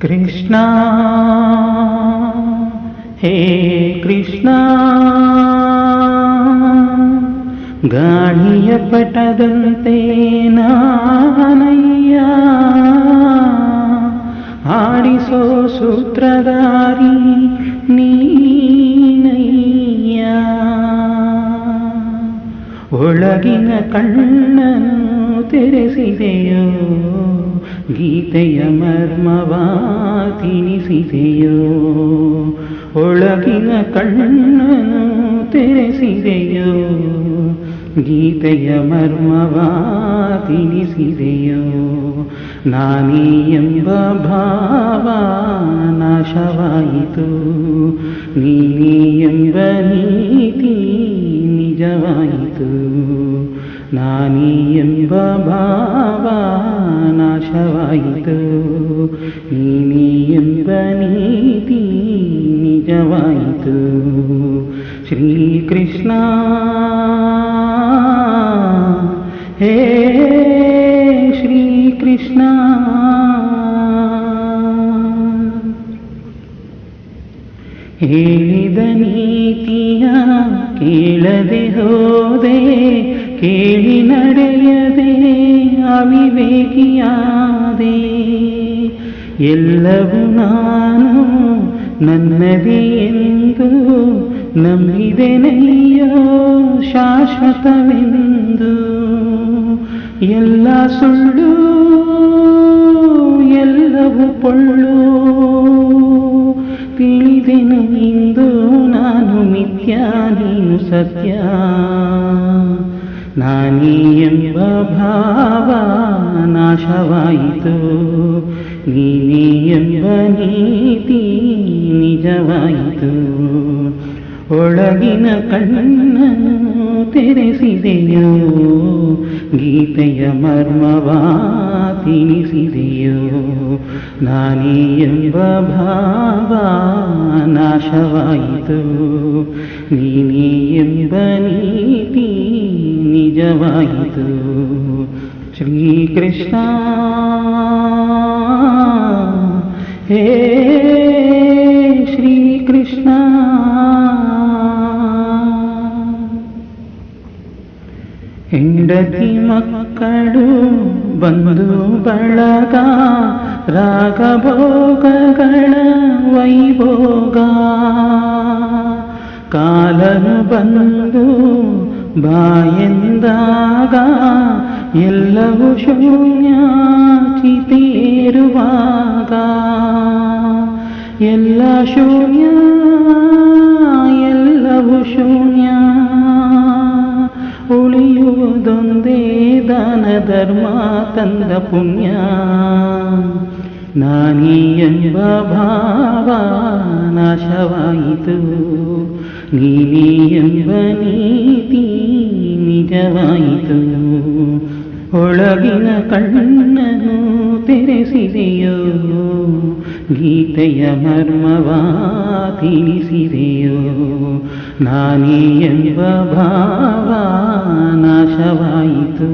కృష్ణ హే కృష్ణ ಗಾಳಿಯ ಪಟದಂತೆ ನಾನಯ್ಯ ಆಡಿಸೋ ಸೂತ್ರಧಾರಿ ನೀನಯ್ಯ ಒಳಗಿನ ಕಣ್ಣನು ತೆರೆಸಿದೆಯೋ ಗೀತೆಯ ಮರ್ಮವಾ ತಿಳಿಸಿದೆಯೋ ಒಳಗಿನ ಕಣ್ಣನು ತೆರೆಸಿದೆಯೋ? ಗೀತೆಯ ಮರ್ಮವಾತಿನಿಸಿದೆಯೋ ತಿಳಿಸಿದೆಯೋ ನಾನೇ ಎಂಬ ಭಾವ ನಾಶವಾಯಿತು. ನೀನೇ ಎಂಬ ನೀತಿ ನಿಜವಾಯಿತು. ನಾನೇ ಎಂಬ ಭಾವ ನಾಶವಾಯಿತು ನೀನೇ ಎಂಬ ನೀತಿ ನಿಜವಾಯಿತು ಶ್ರೀಕೃಷ್ಣ ಹೇ ಶ್ರೀಕೃಷ್ಣ ಹೇಳಿದ ನೀತಿಯ ಕೇಳದೆ ಹೋದೆ ಕೇಳಿ ನಡೆಯದೆ ಅವಿವೇಕಿಯಾದೆ ಎಲ್ಲವೂ ನಾನು ನನ್ನದೇ ಎಂದು ನಂಬಿದೆನಯ್ಯೋ ಶಾಶ್ವತವೆಂದು. ಎಲ್ಲ ಸುಳ್ಳು, ಎಲ್ಲವೂ ಪೊಳ್ಳು, ತಿಳಿದೆನು ಇಂದು ನಾನು ಮಿಥ್ಯ, ನೀನು ಸತ್ಯ. ನಾನೇ ಎಂಬ ಭಾವ ನಾಶವಾಯಿತು. ನೀನೇ ಎಂಬ ನೀತಿ ನಿಜವಾಯಿತು. ಒಳಗಿನ ಕಣ್ಣನ್ನು ತೆರೆಸಿದೆಯೋ, ಗೀತೆಯ ಮರ್ಮವಾ ತಿನಿಸಿದೆಯೋ ನಾನೇ ಎಂಬ ಭಾವ ನಾಶವಾಯಿತು. ನೀನೇ ಎಂಬ ನೀತಿ ನಿಜವಾಯಿತು ಶ್ರೀಕೃಷ್ಣ ಹೇ ಶ್ರೀಕೃಷ್ಣ ಹೆಂಡತಿ ಮಕ್ಕಳು ಬಂದು ಬಳಗ ರಾಗಭೋಗಗಳ ವೈಭೋಗ ಕಾಲನು ಬಂದು ಬಾಯೆಂದಾಗ ಎಲ್ಲವೂ ಶೂನ್ಯ ಚಿತೇರುವಾಗ ಎಲ್ಲ ಶೂನ್ಯ ಎಲ್ಲವೂ ಶೂನ್ಯ ಉಳಿಯುವುದೊಂದೇ ದಾನ ಧರ್ಮ ತಂದ ಪುಣ್ಯ ನಾನೀ ಎಂಬ ಭಾವ ನಾಶವಾಯಿತು ನೀನೇ ಎಂಬ ನೀತಿ ನಿಜವಾಯಿತು ಒಳಗಿನ ಕಣ್ಣನು ತೆರೆಸಿದೆಯೋ ಗೀತೆಯ ಮರ್ಮವ ತಿಳಿಸಿದೆಯೋ ನಾನೇ ಎಂಬ ಭಾವ ನಾಶವಾಯಿತು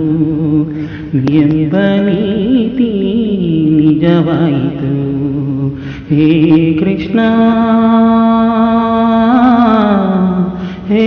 ಎಂಬ ನೀತಿ ನಿಜವಾಯಿತು ಹೇ ಕೃಷ್ಣ ಹೇ